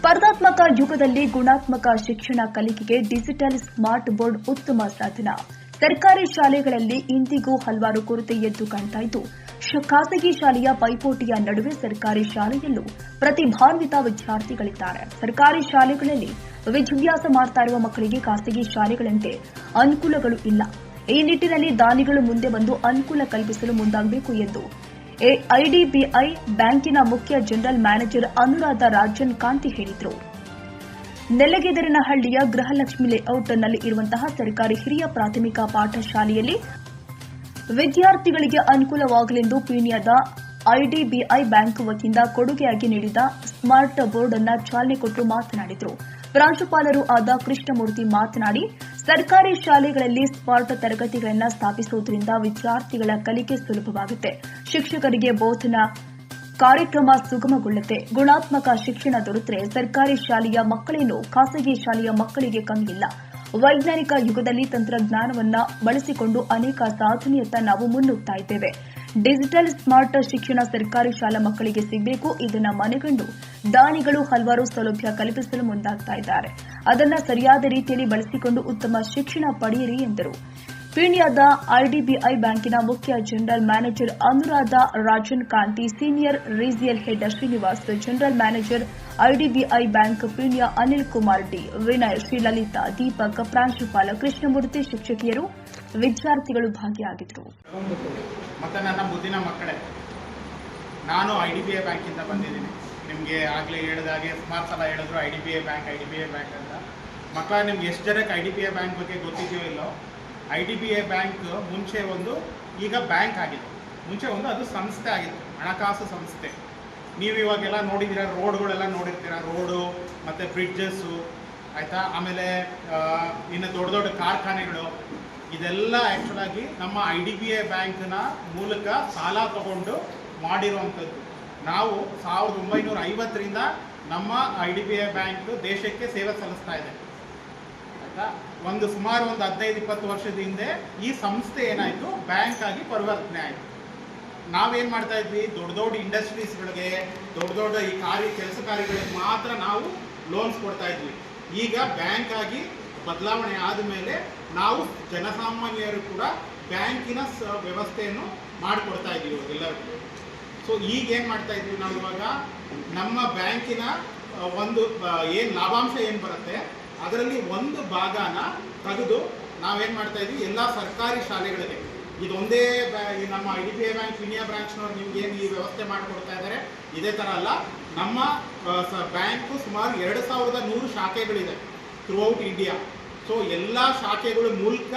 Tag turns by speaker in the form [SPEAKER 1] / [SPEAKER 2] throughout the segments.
[SPEAKER 1] ಸ್ಪರ್ಧಾತ್ಮಕ ಯುಗದಲ್ಲಿ ಗುಣಾತ್ಮಕ ಶಿಕ್ಷಣ ಕಲಿಕೆಗೆ ಡಿಜಿಟಲ್ ಸ್ಮಾರ್ಟ್ ಬೋರ್ಡ್ ಉತ್ತಮ ಸಾಧನ. ಸರ್ಕಾರಿ ಶಾಲೆಗಳಲ್ಲಿ ಇಂದಿಗೂ ಹಲವಾರು ಕೊರತೆ ಎದ್ದು ಕಾಣ್ತಾ ಇದ್ದು ಖಾಸಗಿ ಶಾಲೆಯ ಪೈಪೋಟಿಯ ನಡುವೆ ಸರ್ಕಾರಿ ಶಾಲೆಯಲ್ಲೂ ಪ್ರತಿಭಾನ್ವಿತ ವಿದ್ಯಾರ್ಥಿಗಳಿದ್ದಾರೆ. ಸರ್ಕಾರಿ ಶಾಲೆಗಳಲ್ಲಿ ವಿದ್ಯಾಭ್ಯಾಸ ಮಾಡ್ತಾ ಇರುವ ಮಕ್ಕಳಿಗೆ ಖಾಸಗಿ ಶಾಲೆಗಳಂತೆ ಅನುಕೂಲಗಳು ಇಲ್ಲ. ಈ ನಿಟ್ಟಿನಲ್ಲಿ ದಾನಿಗಳು ಮುಂದೆ ಬಂದು ಅನುಕೂಲ ಕಲ್ಪಿಸಲು ಮುಂದಾಗಬೇಕು ಎಂದು ಐಡಿಬಿಐ ಬ್ಯಾಂಕಿನ ಮುಖ್ಯ ಜನರಲ್ ಮ್ಯಾನೇಜರ್ ಅನುರಾಧ ರಾಜನ್ ಕಾಂತಿ ಹೇಳಿದರು. ನೆಲಗೆದರಿನಹಳ್ಳಿಯ ಗೃಹಲಕ್ಷ್ಮಿ ಲೇಔಟ್ನಲ್ಲಿ ಇರುವಂತಹ ಸರ್ಕಾರಿ ಹಿರಿಯ ಪ್ರಾಥಮಿಕ ಪಾಠಶಾಲೆಯಲ್ಲಿ ವಿದ್ಯಾರ್ಥಿಗಳಿಗೆ ಅನುಕೂಲವಾಗಲೆಂದು ಪೀಣ್ಯದ ಐಡಿಬಿಐ ಬ್ಯಾಂಕ್ ವತಿಯಿಂದ ಕೊಡುಗೆಯಾಗಿ ನೀಡಿದ ಸ್ಮಾರ್ಟ್ ಬೋರ್ಡ್ ಅನ್ನು ಚಾಲನೆ ಕೊಟ್ಟು ಮಾತನಾಡಿದರು. ಪ್ರಾಂಶುಪಾಲರು ಆದ ಕೃಷ್ಣಮೂರ್ತಿ ಮಾತನಾಡಿ ಸರ್ಕಾರಿ ಶಾಲೆಗಳಲ್ಲಿ ಸ್ಮಾರ್ಟ್ ತರಗತಿಗಳನ್ನು ಸ್ಥಾಪಿಸುವುದರಿಂದ ವಿದ್ಯಾರ್ಥಿಗಳ ಕಲಿಕೆ ಸುಲಭವಾಗುತ್ತೆ. ಶಿಕ್ಷಕರಿಗೆ ಬೋಧನಾ ಕಾರ್ಯಕ್ರಮ ಸುಗಮಗೊಳ್ಳುತ್ತೆ. ಗುಣಾತ್ಮಕ ಶಿಕ್ಷಣ ದೊರೆತರೆ ಸರ್ಕಾರಿ ಶಾಲೆಯ ಮಕ್ಕಳೇನು? ಖಾಸಗಿ ಶಾಲೆಯ ಮಕ್ಕಳಿಗೆ ಕಂಗಿಲ್ಲ ವೈಜ್ಞಾನಿಕ ಯುಗದಲ್ಲಿ ತಂತ್ರಜ್ಞಾನವನ್ನ ಬಳಸಿಕೊಂಡು ಅನೇಕ ಸಾಧನೆಯತ್ತ ನಾವು ಮುನ್ನುಗ್ತಾ ಇದ್ದೇವೆ. ಡಿಜಿಟಲ್ ಸ್ಮಾರ್ಟ್ ಶಿಕ್ಷಣ ಸರ್ಕಾರಿ ಶಾಲಾ ಮಕ್ಕಳಿಗೆ ಸಿಗಬೇಕು. ಇದನ್ನು ಮನೆಗಂಡು ದಾನಿಗಳು ಹಲವಾರು ಸೌಲಭ್ಯ ಕಲ್ಪಿಸಲು ಮುಂದಾಗ್ತಾ ಇದ್ದಾರೆ. ಅದನ್ನ ಸರಿಯಾದ ರೀತಿಯಲ್ಲಿ ಬಳಸಿಕೊಂಡು ಉತ್ತಮ ಶಿಕ್ಷಣ ಪಡೆಯಿರಿ ಎಂದರು. ಪೀಣ್ಯದ ಐಡಿಬಿಐ ಬ್ಯಾಂಕಿನ ಮುಖ್ಯ general manager Anuradha Rajan Kanthi senior regional head Srinivas, general manager IDBI bank Peenya Anil Kumar D, Vinay Srilalitha, Deepak ಪ್ರಾಂಶುಪಾಲ ಕೃಷ್ಣಮೂರ್ತಿ ಶಿಕ್ಷಕಿಯರು, ವಿದ್ಯಾರ್ಥಿಗಳು ಭಾಗಿಯಾಗಿದ್ದರು.
[SPEAKER 2] ನಾನು ಐ ಡಿ ಬಿ ಐ ಬ್ಯಾಂಕಿಂದ ಬಂದಿದ್ದೀನಿ. ನಿಮಗೆ ಆಗಲೇ ಹೇಳಿದಾಗೆ ಸುಮಾರು ಸಲ ಹೇಳಿದ್ರು I D B I bank I D B I bank ಅಂತ. ಮಕ್ಕಳ ನಿಮ್ಗೆ ಎಷ್ಟು ಜನಕ್ಕೆ I D B I bank ಬಗ್ಗೆ ಗೊತ್ತಿದೆಯೋ ಇಲ್ಲೋ I D B I bank ಮುಂಚೆ ಒಂದು, ಈಗ ಬ್ಯಾಂಕ್ ಆಗಿದೆ. ಮುಂಚೆ ಒಂದು ಅದು ಸಂಸ್ಥೆ ಆಗಿತ್ತು, ಹಣಕಾಸು ಸಂಸ್ಥೆ. ನೀವು ಇವಾಗೆಲ್ಲ ನೋಡಿದ್ದೀರಾ, ರೋಡ್ಗಳೆಲ್ಲ ನೋಡಿರ್ತೀರ, ರೋಡು ಮತ್ತು ಬ್ರಿಡ್ಜಸ್ಸು ಆಯಿತಾ? ಆಮೇಲೆ ಇನ್ನು ದೊಡ್ಡ ದೊಡ್ಡ ಕಾರ್ಖಾನೆಗಳು. ಇದೆಲ್ಲ ಆ್ಯಕ್ಚುಲಾಗಿ ನಮ್ಮ ಐ ಡಿ ಬಿ ಐ ಬ್ಯಾಂಕ್ನ ಮೂಲಕ ಸಾಲ ತಗೊಂಡು ಮಾಡಿರುವಂಥದ್ದು. ನಾವು ಸಾವಿರದ ಒಂಬೈನೂರ ಐವತ್ತರಿಂದ ನಮ್ಮ I D B I bank ದೇಶಕ್ಕೆ ಸೇವೆ ಸಲ್ಲಿಸ್ತಾ ಇದೆ. ಆಯ್ತಾ? ಒಂದು ಸುಮಾರು ಒಂದು ಹದಿನೈದು, ಇಪ್ಪತ್ತು ವರ್ಷದ ಹಿಂದೆ ಈ ಸಂಸ್ಥೆ ಏನಾಯಿತು? ಬ್ಯಾಂಕ್ ಆಗಿ ಪರಿವರ್ತನೆ ಆಯಿತು. ನಾವೇನು ಮಾಡ್ತಾ ಇದ್ವಿ? ದೊಡ್ಡ ದೊಡ್ಡ ಇಂಡಸ್ಟ್ರೀಸ್ಗಳಿಗೆ ದೊಡ್ಡ ದೊಡ್ಡ ಈ ಕಾರ್ಯ, ಕೆಲಸ ಕಾರ್ಯಗಳಿಗೆ ಮಾತ್ರ ನಾವು ಲೋನ್ಸ್ ಕೊಡ್ತಾ ಇದ್ವಿ. ಈಗ ಬ್ಯಾಂಕ್ ಆಗಿ ಬದಲಾವಣೆ ಆದ ಮೇಲೆ ನಾವು ಜನಸಾಮಾನ್ಯರು ಕೂಡ ಬ್ಯಾಂಕಿನ ವ್ಯವಸ್ಥೆಯನ್ನು ಮಾಡಿಕೊಡ್ತಾ ಇದ್ದೀವಿ ಎಲ್ಲರಿಗೂ ಸೊ ಈಗ ಏನು ಮಾಡ್ತಾ ಇದ್ವಿ ನಾವು ಇವಾಗ? ನಮ್ಮ ಬ್ಯಾಂಕಿನ ಒಂದು ಏನು ಲಾಭಾಂಶ ಏನು ಬರುತ್ತೆ? ಅದರಲ್ಲಿ ಒಂದು ಭಾಗನ ತೆಗೆದು ನಾವೇನು ಮಾಡ್ತಾ ಇದ್ವಿ? ಎಲ್ಲ ಸರ್ಕಾರಿ ಶಾಲೆಗಳಿಗೆ. ಇದೊಂದೇ ನಮ್ಮ I D B I bank India ಬ್ರಾಂಚ್ನವ್ರು ನಿಮ್ಗೆ ಏನು ಈ ವ್ಯವಸ್ಥೆ ಮಾಡಿಕೊಡ್ತಾ ಇದ್ದಾರೆ ಇದೇ ಥರ ಅಲ್ಲ. ನಮ್ಮ ಬ್ಯಾಂಕು ಸುಮಾರು ಎರಡು ಸಾವಿರದ ನೂರು ಶಾಖೆಗಳಿದೆ ಥ್ರೂಔಟ್ ಇಂಡಿಯಾ ಸೊ ಎಲ್ಲ ಶಾಖೆಗಳ ಮೂಲಕ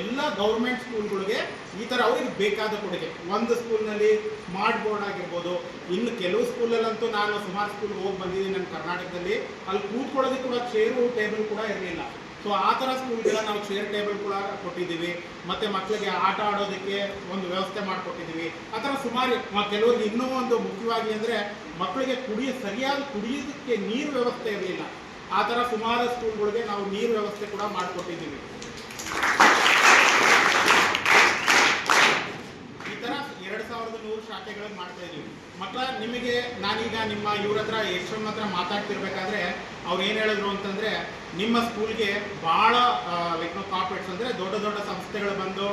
[SPEAKER 2] ಎಲ್ಲ ಗೌರ್ಮೆಂಟ್ ಸ್ಕೂಲ್ಗಳಿಗೆ ಈ ಥರ ಅವ್ರಿಗೆ ಬೇಕಾದ ಕೊಡುಗೆ. ಒಂದು ಸ್ಕೂಲ್ನಲ್ಲಿ ಸ್ಮಾರ್ಟ್ ಬೋರ್ಡ್ ಆಗಿರ್ಬೋದು, ಇನ್ನು ಕೆಲವು ಸ್ಕೂಲಲ್ಲಂತೂ ನಾನು ಸುಮಾರು ಸ್ಕೂಲ್ಗೆ ಹೋಗಿ ಬಂದಿದ್ದೀನಿ ನನ್ನ ಕರ್ನಾಟಕದಲ್ಲಿ. ಅಲ್ಲಿ ಕೂತ್ಕೊಳ್ಳೋದಕ್ಕೆ ಕೂಡ ಚೇರು ಟೇಬಲ್ ಕೂಡ ಇರಲಿಲ್ಲ. ಸೊ ಆ ಥರ ಸ್ಕೂಲ್ಗೆಲ್ಲ ನಾವು ಚೇರ್ ಟೇಬಲ್ ಕೂಡ ಕೊಟ್ಟಿದ್ದೀವಿ. ಮತ್ತು ಮಕ್ಕಳಿಗೆ ಆಟ ಆಡೋದಕ್ಕೆ ಒಂದು ವ್ಯವಸ್ಥೆ ಮಾಡಿಕೊಟ್ಟಿದ್ದೀವಿ. ಆ ಥರ ಸುಮಾರು ಕೆಲವ್ರಿಗೆ ಇನ್ನೂ ಒಂದು ಮುಖ್ಯವಾಗಿ ಅಂದರೆ ಮಕ್ಕಳಿಗೆ ಕುಡಿಯ ಸರಿಯಾದ ಕುಡಿಯೋದಕ್ಕೆ ನೀರು ವ್ಯವಸ್ಥೆ ಇರಲಿಲ್ಲ. ಆ ಥರ ಸುಮಾರು ಸ್ಕೂಲ್ಗಳಿಗೆ ನಾವು ನೀರು ವ್ಯವಸ್ಥೆ ಕೂಡ ಮಾಡಿಕೊಟ್ಟಿದ್ದೀವಿ ಈ ಥರ ಎರಡು ಶಾಖೆಗಳನ್ನು ಮಾಡ್ತಾ ಇದೀವಿ ಮಕ್ಕಳ ನಿಮಗೆ ನಾನೀಗ ನಿಮ್ಮ ಇವ್ರ ಹತ್ರ ಯಶೋನ್ ಹತ್ರ ಮಾತಾಡ್ತಿರ್ಬೇಕಾದ್ರೆ ಅವ್ರು ಏನು ಹೇಳಿದ್ರು ಅಂತಂದ್ರೆ ನಿಮ್ಮ ಸ್ಕೂಲ್ಗೆ ಭಾಳ ಲೈಕ್ ಕಾರ್ಪೊರೇಟ್ಸ್ ಅಂದರೆ ದೊಡ್ಡ ದೊಡ್ಡ ಸಂಸ್ಥೆಗಳು ಬಂದು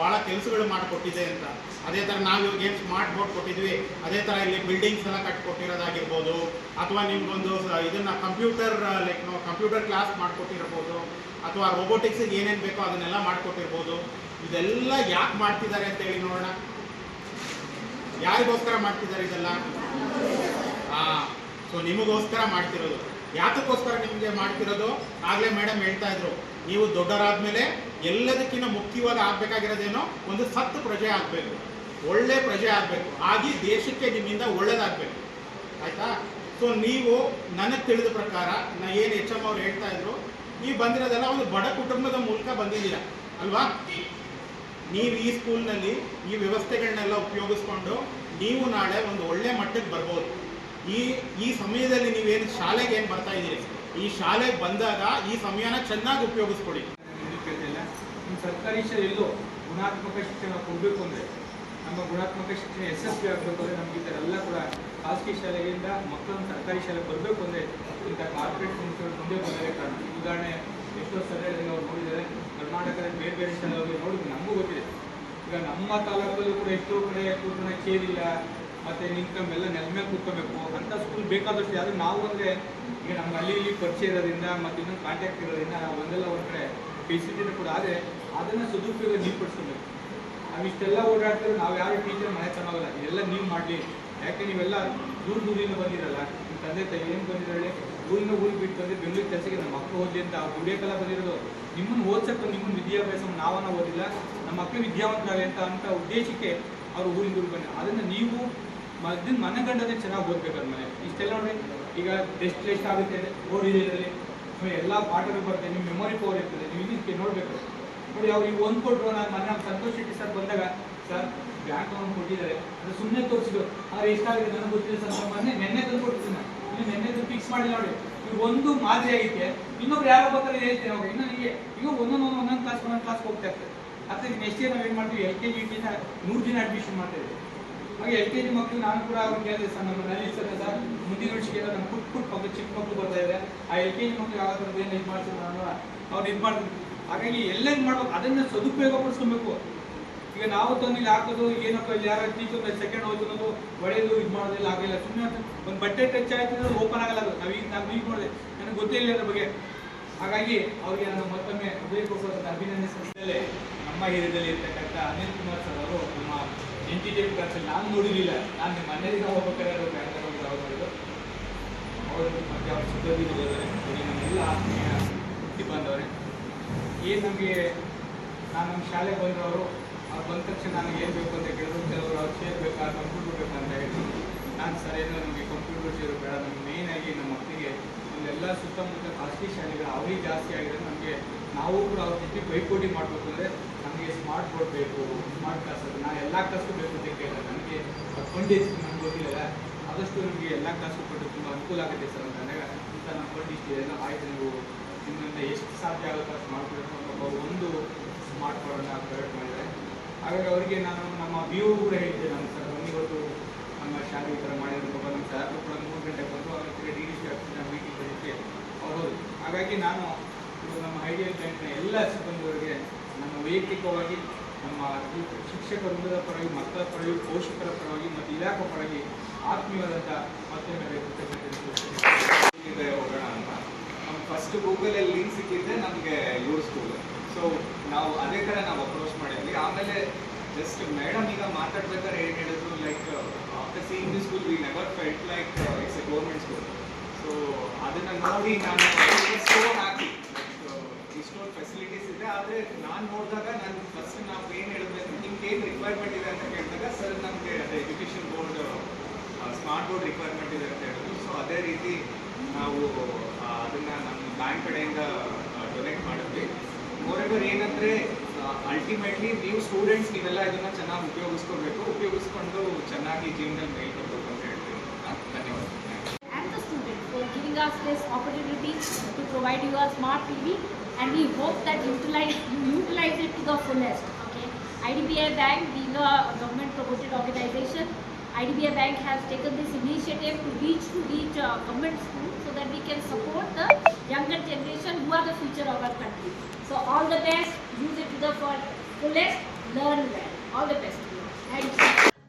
[SPEAKER 2] ಭಾಳ ಕೆಲಸಗಳು ಮಾಡಿಕೊಟ್ಟಿದೆ ಅಂತ. ಅದೇ ಥರ ನಾವು ಇವಾಗ ಏನು ಸ್ಮಾರ್ಟ್ ಬೋರ್ಡ್ ಕೊಟ್ಟಿದ್ವಿ. ಅದೇ ಥರ ಇಲ್ಲಿ ಬಿಲ್ಡಿಂಗ್ಸ್ ಎಲ್ಲ ಕಟ್ಕೊಟ್ಟಿರೋದಾಗಿರ್ಬೋದು. ಅಥವಾ ನಿಮ್ಗೊಂದು ಇದನ್ನು ಕಂಪ್ಯೂಟರ್ ಲೈಕ್ ಕಂಪ್ಯೂಟರ್ ಕ್ಲಾಸ್ ಮಾಡಿಕೊಟ್ಟಿರ್ಬೋದು. ಅಥವಾ ರೋಬೋಟಿಕ್ಸಿಗೆ ಏನೇನು ಬೇಕೋ ಅದನ್ನೆಲ್ಲ ಮಾಡಿಕೊಟ್ಟಿರ್ಬೋದು. ಇದೆಲ್ಲ ಯಾಕೆ ಮಾಡ್ತಿದ್ದಾರೆ ಅಂತ ಹೇಳಿ ನೋಡೋಣ. ಯಾರಿಗೋಸ್ಕರ ಮಾಡ್ತಿದ್ದಾರೆ ಇದೆಲ್ಲ? ಸೊ ನಿಮಗೋಸ್ಕರ ಮಾಡ್ತಿರೋದು. ಯಾತಕ್ಕೋಸ್ಕರ ನಿಮಗೆ ಮಾಡ್ತಿರೋದು? ಆಗಲೇ ಮೇಡಮ್ ಹೇಳ್ತಾ ಇದ್ರು. ನೀವು ದೊಡ್ಡರಾದ್ಮೇಲೆ ಎಲ್ಲದಕ್ಕಿಂತ ಮುಖ್ಯವಾಗಿ ಆಗ್ಬೇಕಾಗಿರೋದೇನೋ ಒಂದು ಸತ್ತು ಪ್ರಜೆ ಆಗಬೇಕು. ಒಳ್ಳೆ ಪ್ರಜೆ ಆಗಬೇಕು. ಆಗಿ ದೇಶಕ್ಕೆ ನಿಮ್ಮಿಂದ ಒಳ್ಳೇದಾಗಬೇಕು. ಆಯ್ತಾ? ಸೊ ನೀವು ನನಗೆ ತಿಳಿದ ಪ್ರಕಾರ, ನಾ ಏನು ಎಚ್ ಎಂ ಅವ್ರು ಹೇಳ್ತಾ ಇದ್ರು, ನೀವು ಬಂದಿರೋದೆಲ್ಲ ಒಂದು ಬಡ ಕುಟುಂಬದ ಮೂಲಕ ಬಂದಿದ್ದೀರಾ? ಅಲ್ವಾ? ನೀವು ಈ ಸ್ಕೂಲ್ನಲ್ಲಿ ಈ ವ್ಯವಸ್ಥೆಗಳನ್ನೆಲ್ಲ ಉಪಯೋಗಿಸ್ಕೊಂಡು ನೀವು ನಾಳೆ ಒಂದು ಒಳ್ಳೆ ಮಟ್ಟಕ್ಕೆ ಬರ್ಬೋದು. ಈ ಈ ಸಮಯದಲ್ಲಿ ನೀವೇನು ಶಾಲೆಗೆ ಏನು ಬರ್ತಾ ಇದ್ದೀರಿ? ಈ ಶಾಲೆಗೆ ಬಂದಾಗ ಈ ಸಮಯನ ಚೆನ್ನಾಗಿ ಉಪಯೋಗಿಸ್ಕೊಡಿ.
[SPEAKER 3] ಸರ್ಕಾರಿ ಶಾಲೆಯಲ್ಲೂ ಗುಣಾತ್ಮಕ ಶಿಕ್ಷಣ ಕೊಡಬೇಕು ಅಂದರೆ ನಮ್ಮ ಗುಣಾತ್ಮಕ ಶಿಕ್ಷಣ ಯಶಸ್ವಿ ಆಗಬೇಕು ಅಂದರೆ ನಮ್ಗೆ ಎಲ್ಲ ಕೂಡ ಖಾಸಗಿ ಶಾಲೆಗಳಿಂದ ಮಕ್ಕಳನ್ನು ಸರ್ಕಾರಿ ಶಾಲೆಗೆ ಬರಬೇಕು ಅಂದರೆ ಇಂಥ ಮುಂದೆ ಬರಬೇಕಾಗುತ್ತೆ ಉದಾಹರಣೆ ಎಷ್ಟೋ ಸ್ಥಳಗಳಲ್ಲಿ ಅವ್ರು ನೋಡಿದ್ದಾರೆ ಕರ್ನಾಟಕದ ಬೇರೆ ಬೇರೆ ಸ್ಥಳಗಳಲ್ಲಿ ನೋಡಿದ್ವಿ ನಮಗೂ ಗೊತ್ತಿದೆ. ಈಗ ನಮ್ಮ ತಾಲೂಕಲ್ಲೂ ಕೂಡ ಎಷ್ಟೋ ಕಡೆ ಕೂತ್ಕೊಂಡ ಚೇರಿಲ್ಲ ಮತ್ತು ನಿಂತ್ಕೊಂಬೆಲ್ಲ ನೆಲ ಮೇಲೆ ಕೂತ್ಕೋಬೇಕು ಅಂತ ಸ್ಕೂಲ್ ಬೇಕಾದಷ್ಟು ಯಾರು ನಾವು ಅಂದರೆ, ಈಗ ನಮ್ಗೆ ಅಲ್ಲಿ ಇಲ್ಲಿ ಪರಿಚಯ ಇರೋದ್ರಿಂದ ಮತ್ತು ಇನ್ನೊಂದು ಕಾಂಟ್ಯಾಕ್ಟ್ ಇರೋದ್ರಿಂದ ನಾವು ಒಂದೆಲ್ಲ ಒಂದು ಕಡೆ ಫೆಸಿಲಿಟಿ ಕೂಡ ಆದರೆ ಅದನ್ನು ಸದುಪಯೋಗ ನೀವು ಪಡಿಸ್ಕೊಬೇಕು. ನಾವು ಇಷ್ಟೆಲ್ಲ ಓಡಾಡ್ತಾರೆ ನಾವು ಯಾರು ಟೀಚರ್ ಮನೆ ಚೆನ್ನಾಗಲ್ಲ ಇದೆಲ್ಲ ನೀವು ಮಾಡಲಿ. ಯಾಕೆ ನೀವೆಲ್ಲ ದೂರ ದೂರಿಂದ ಬಂದಿರಲ್ಲ ನಿಮ್ಮ ತಂದೆ ತಾಯಿ ಏನು ಬಂದಿರಲಿ ಊರಿನ ಊರಿಗೆ ಬಿಟ್ಟು ಬಂದರೆ ಬೆಂಗಳೂರು ಕೆಲಸಕ್ಕೆ ನಮ್ಮ ಮಕ್ಕಳು ಓದಲಿ ಅಂತ ಅವ್ರು ದುಡಿಯೋಕ್ಕೆಲ್ಲ ಬಂದಿರೋದು. ನಿಮ್ಮನ್ನು ಓದ್ಸಕ್ಕೆ ನಿಮ್ಮ ವಿದ್ಯಾಭ್ಯಾಸ ನಾವನ್ನ ಓದಿಲ್ಲ, ನಮ್ಮ ಮಕ್ಕಳು ವಿದ್ಯಾವಂತರಾಗಲಿ ಅಂತ ಅಂತ ಉದ್ದೇಶಕ್ಕೆ ಅವರು ಊರಿಂದ ಊರಿಗೆ ಬಂದ ಅದನ್ನು ನೀವು ಮದ್ದಿನ ಮನಗಂಡದೇ ಚೆನ್ನಾಗಿ ಓದ್ಬೇಕು ಮನೆ. ಇಷ್ಟೆಲ್ಲ ನೋಡಿ ಈಗ ಟೆಸ್ಟ್ ಟೆಸ್ಟ್ ಆಗುತ್ತೆ ಇದರಲ್ಲಿ. ಎಲ್ಲ ಪಾಠಗಳು ಬರುತ್ತೆ ನಿಮ್ಮ ಮೆಮೊರಿ ಪವರ್ ಇರ್ತದೆ, ನೀವು ಇದಕ್ಕೆ ನೋಡಬೇಕು. ನೋಡಿ, ಅವ್ರು ಈಗ ಒಂದು ಕೊಟ್ಟರು ನಾನು ಮೊನ್ನೆ ಸಂತೋಷ್ ಶೆಟ್ಟಿ ಸರ್ ಬಂದಾಗ ಸರ್ ಬ್ಯಾಂಕ್ ಅಕೌಂಟ್ ಕೊಟ್ಟಿದ್ದಾರೆ. ಅದು ಸುಮ್ಮನೆ ತೋರಿಸಿದ್ರು ಆದ್ರೆ ಎಷ್ಟಾಗಿದೆ ನನಗೆ ಗೊತ್ತಿಲ್ಲ ಸರ್. ನಾನು ಮೊನ್ನೆ ನೆನ್ನೆ ತಂದು ಕೊಟ್ಟಿದ್ದೀನಿ ಇಲ್ಲಿ ನೆನ್ನೆ ಫಿಕ್ಸ್ ಮಾಡಿಲ್ಲ ನೋಡಿ. ಈಗ ಒಂದು ಮಾದರಿ ಐತೆ ಇನ್ನೊಬ್ರು ಯಾರೋ ಬರ್ತಾರೆ ಹೇಳ್ತೇನೆ ಅವಾಗ ಇನ್ನು ನನಗೆ ಈಗ ಒಂದೊಂದು ಒಂದೊಂದು ಕ್ಲಾಸ್ ಒಂದೊಂದು ಕ್ಲಾಸ್ ಹೋಗ್ತಾ ಇರ್ತದೆ. ಅದೇ ನೆಕ್ಸ್ಟ್ ಇಯರ್ ನಾವು ಏನು ಮಾಡ್ತೀವಿ? ಎಲ್ ಕೆ ಜಿ ಟಿನ ನೂರು ದಿನ ಅಡ್ಮಿಷನ್ ಮಾಡ್ತೇವೆ ಹಾಗೆ ಎಲ್ ಕೆ ಜಿ ಮಕ್ಕಳು ನಾನು ಕೂಡ ಅವ್ರು ಕೇಳಿದೆ, ಸರ್, ನಮ್ಮ ನಲ್ಲಿ ಸರ್ ಸರ್ ಮುಂದಿನ ವರ್ಷಕ್ಕೆ ಎಲ್ಲ ನಮ್ಮ ಪುಟ್ ಪುಟ್ ಮಕ್ಕಳು ಚಿಕ್ಕ ಮಕ್ಕಳು ಬರ್ತಾ ಇದೆ ಆ ಎಲ್ ಕೆ ಜಿ ಮಕ್ಕಳು ಯಾವ ಥರದ್ದು ಏನು ಇದು ಮಾಡ್ತೀನಿ ನಾನು ಅವ್ರು ಇದು ಮಾಡ್ತೀನಿ ಹಾಗಾಗಿ ಎಲ್ಲ ಇದು ಮಾಡ್ಬೇಕು. ಅದನ್ನ ಸದುಪಯೋಗ ಪಡಿಸ್ಕೊಬೇಕು. ಈಗ ನಾವು ತಂದು ಇಲ್ಲಿ ಹಾಕೋದು ಏನಪ್ಪ, ಇಲ್ಲಿ ಯಾರು ಟೀಚರ್ ಸೆಕೆಂಡ್ ಹೋಯ್ತು ಅನ್ನೋದು ಒಳ್ಳೆಯದು ಇದು ಮಾಡೋದಿಲ್ಲ ಆಗಿಲ್ಲ ಸುಮ್ಮನೆ ಒಂದು ಬಟ್ಟೆ ಟಚ್ ಆಯ್ತು ಅಂದ್ರೆ ಓಪನ್ ಆಗಲ್ಲ ಅದು. ನಾವು ಈಗ ನಾವು ಈಗ ನೋಡಿದೆ, ನನಗೆ ಗೊತ್ತೇ ಇಲ್ಲ ಅದ್ರ ಬಗ್ಗೆ. ಹಾಗಾಗಿ ಅವ್ರಿಗೆ ನಾನು ಮತ್ತೊಮ್ಮೆ ಹೃದಯಪೂರ್ವಕ ಸಂಸ್ಥೆಯಲ್ಲೇ ನಮ್ಮ ಏರಿಯಾದಲ್ಲಿ ಇರ್ತಕ್ಕಂಥ ಅನಿಲ್ ಕುಮಾರ್ ಸರ್ ಅವರು ನಮ್ಮ ಎನ್ ಟಿ ಟಿ ಕ್ಲಾಸಲ್ಲಿ ನಾನು ನೋಡಿರಲಿಲ್ಲ. ನಾನು ನಿಮ್ಮ ಮನೆಯಿಂದ ಹೋಗ್ಬೇಕಾದ್ರೆ ಅವರು ಅವ್ರು ಮತ್ತೆ ಅವ್ರ ಎಲ್ಲ ಆತ್ಮೀಯ ಬಂದವರೇ ಏನು ನಮಗೆ ನಾನು ನಮ್ಮ ಶಾಲೆಗೆ ಬಂದವರು ಅವ್ರು ಬಂದ ತಕ್ಷಣ ನನಗೆ ಏನು ಬೇಕು ಅಂತ ಕೇಳಿದ್ರು, ಕೆಲವರು ಅವ್ರು ಚೇರ್ ಬೇಕಾ ಕಂಪ್ಯೂಟರ್ ಅಂತ ಹೇಳಿದ್ರು. ನಾನು ಸರ್ ಏನೋ ನಮಗೆ ಕಂಪ್ಯೂಟರ್ ಚೇರು ಬೇಡ, ನಮಗೆ ಮೇನ್ ಆಗಿ ನಮ್ಮ ಮಕ್ಕಳಿಗೆ ಇಲ್ಲೆಲ್ಲ ಸುತ್ತಮುತ್ತ ಖಾಸಗಿ ಶಾಲೆಗಳು ಅವರಿಗೆ ಜಾಸ್ತಿ ಆಗಿದೆ ನಮಗೆ ನಾವು ಕೂಡ ಅವ್ರ ಜೊತೆ ಪೈಪೋಟಿ ಮಾಡಬೇಕು ಅಂದರೆ ನಮಗೆ ಸ್ಮಾರ್ಟ್ ಬೋರ್ಡ್ ಬೇಕು ಸ್ಮಾರ್ಟ್ ಕ್ಲಾಸ್ ನಾನು ಎಲ್ಲ ಕ್ಲಾಸ್ಗೂ ಬೇಕು ಅಂತ ಕೇಳಿದೆ. ನನಗೆ ಫಂಡ್ ನನಗೆ ಗೊತ್ತಿಲ್ಲ. ಆದಷ್ಟು ನಮಗೆ ಎಲ್ಲ ಕ್ಲಾಸು ಕೊಟ್ಟು ತುಂಬ ಅನುಕೂಲ ಆಗುತ್ತೆ ಸರ್ ಅಂತ ಅಂದಾಗ ಸರ್ ನಮ್ಮ ಫಂಡ್ ಇಷ್ಟಿದೆ ಆಯ್ತು, ನೀವು ನಿಮ್ಮಿಂದ ಎಷ್ಟು ಸಾಧ್ಯ ಆಗುತ್ತೆ ಅಷ್ಟು ಮಾಡ್ಕೊಬೇಕು ಅಂತ ಒಂದು ಸ್ಮಾರ್ಟ್ ಬೋರ್ಡನ್ನು ಪ್ರೊವೈಡ್ ಮಾಡಿದ್ದಾರೆ ಹಾಗಾಗಿ ಅವರಿಗೆ ನಾನು ನಮ್ಮ ವ್ಯೂ ಕೂಡ ಹೇಳಿದ್ದೆ ನಾನು ಸರ್. ಇವತ್ತು ನಮ್ಮ ಶಾಲೆ ಈ ಥರ ಮಾಡಿದ್ರು ನಮ್ಮ ಸರ್ ಕೂಡ ಮೂರು ಗಂಟೆಗೆ ಬಂದು ಅವ್ರ ಹತ್ತಿರ ಡಿ ಡಿ ಸಿ ಆಫೀಸಿನ ಮೀಟಿಂಗ್ ಬರೋಕ್ಕೆ ಅವ್ರು ಹೋದರು ಹಾಗಾಗಿ ನಾನು ಇದು ನಮ್ಮ ಐಡಿಯಲ್ ಬ್ಯಾಂಕ್ನ ಎಲ್ಲ ಸಿಬ್ಬಂದಿಯವರಿಗೆ ನಮ್ಮ ವೈಯಕ್ತಿಕವಾಗಿ ನಮ್ಮ ಶಿಕ್ಷಕ ವೃಂದದ ಪರವಾಗಿ ಮಕ್ಕಳ ಪರವಾಗಿ, ಪೋಷಕರ ಪರವಾಗಿ ಮತ್ತು ಇಲಾಖೆ ಪರವಾಗಿ ಆತ್ಮೀಯವಾದಂಥ ಮತ್ತೊಮ್ಮೆ ಕೃತಜ್ಞತೆ
[SPEAKER 4] ಹೋಗೋಣ ಅಂತ. ನಮ್ಮ ಫಸ್ಟ್ ಗೂಗಲಲ್ಲಿ ಲಿಂಕ್ ಸಿಕ್ಕಿದ್ದೆ ನಮಗೆ ಇವ್ರ ಸೊ ನಾವು ಅದೇ ಥರ ನಾವು ಅಪ್ರೋಚ್ ಮಾಡಿದ್ವಿ. ಆಮೇಲೆ ಜಸ್ಟ್ ಮೇಡಮ್ ಈಗ ಮಾತಾಡ್ಬೇಕಾದ್ರೆ ಏನು ಹೇಳಿದ್ರು like after seen the school we never felt like it's a government school so ಅದನ್ನು ನೋಡಿ ನಾನು ಸೋ ಹ್ಯಾಪಿ ಇಷ್ಟೊಂದು ಫೆಸಿಲಿಟೀಸ್ ಇದೆ. ಆದರೆ ನಾನು ನೋಡಿದಾಗ ನಾನು ಫಸ್ಟ್ ನಾವು ಏನು ಹೇಳಬೇಕು ನಿಮ್ಗೆ ಏನು ರಿಕ್ವೈರ್ಮೆಂಟ್ ಇದೆ ಅಂತ ಕೇಳಿದಾಗ ಸರ್ ನಮಗೆ ಅದೇ education board smart board requirement ಇದೆ ಅಂತ ಹೇಳಿದ್ರು. ಸೊ ಅದೇ ರೀತಿ ನಾವು ಅದನ್ನು ನಮ್ಮ ಬ್ಯಾಂಕ್ ಕಡೆಯಿಂದ ಡೊನೇಟ್ ಮಾಡಿದ್ವಿ. ಮೋರೆವರ್ ಏನಂದ್ರೆ ಅಲ್ಟಿಮೇಟ್ಲಿ ನೀವು ಸ್ಟೂಡೆಂಟ್ಸ್ ನೀವೆಲ್ಲ ಇದನ್ನ ಚೆನ್ನಾಗಿ ಉಪಯೋಗಿಸ್ಕೋಬೇಕು ಉಪಯೋಗಿಸ್ಕೊಂಡು ಚೆನ್ನಾಗಿ ಜೀವನದಲ್ಲಿ ಮೇಲ್ ಕೊಡ್ಬೇಕು ಅಂತ ಹೇಳ್ತೀನಿ ಆ, ಧನ್ಯವಾದ
[SPEAKER 5] and the student for giving us this opportunity to provide you a smart TV and we hope that utilize you utilize it to the fullest. Okay, IDBI Bank being a government promoted organization, IDBI Bank has taken this initiative to reach to reach uh, government schools so that we can support the younger generation who are the future of our country. So all the best, use it to the full- fullest, learn well. All the best to you.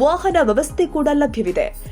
[SPEAKER 1] ವಾಹನ ವ್ಯವಸ್ಥೆ ಕೂಡ ಲಭ್ಯವಿದೆ.